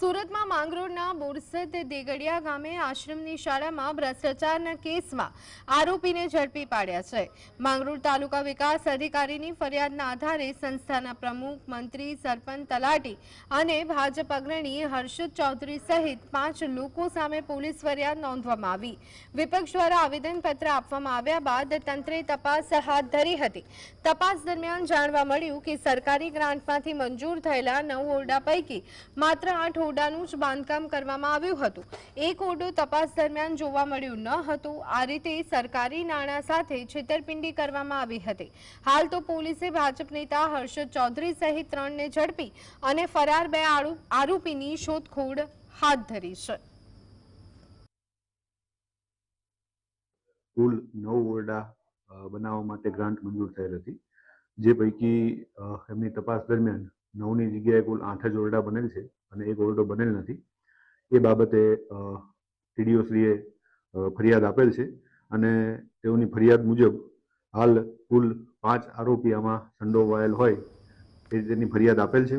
સુરતમાં માંગરોળના બોરસદ દેગડિયા ગામે આશ્રમની શાળામાં ભ્રષ્ટાચારના કેસમાં આરોપીને ઝડપી પાડ્યા છે. માંગરોળ તાલુકા વિકાસ અધિકારીની ફરિયાદના આધારે સંસ્થાના પ્રમુખ, મંત્રી, સરપંચ તલાટી અને ભાજપ અગ્રણી હર્ષદ ચૌધરી સહિત પાંચ લોકો સામે પોલીસ ફરિયાદ નોંધવામાં આવી. વિપક્ષ દ્વારા આવેદનપત્ર આપવામાં આવ્યા બાદ તંત્રે તપાસ હાથ ધરી હતી. તપાસ દરમિયાન જાણવા મળ્યું કે સરકારી ગ્રાન્ટમાંથી મંજૂર થયેલા નવ ઓરડા પૈકી માત્ર આઠ ઓરડાનું જ બાંધકામ કરવામાં આવ્યું હતું. એક ઓરડો તપાસ દરમિયાન જોવા મળ્યું ન હતું. આ રીતે સરકારી નાણાં સાથે છેતરપિંડી કરવામાં આવી હતી. હાલ તો પોલીસે ભાજપ નેતા હર્ષદ ચૌધરી સહિત ત્રણને ઝડપી અને ફરાર બે આરોપીની શોધખોળ હાથ ધરી છે. કુલ નવ ઓરડા બનાવવા માટે ગ્રાન્ટ મંજૂર થયેલ હતી. જે પૈકી એમની તપાસ દરમિયાન નવની જગ્યાએ કુલ આઠ જ ઓરડા બનેલ છે અને એક ઓરડો બનેલ નથી. એ બાબતે ટીડીઓશ્રીએ ફરિયાદ આપેલ છે અને તેઓની ફરિયાદ મુજબ હાલ કુલ પાંચ આરોપી આમાં સંડોવાયેલ હોય એ તેની ફરિયાદ આપેલ છે.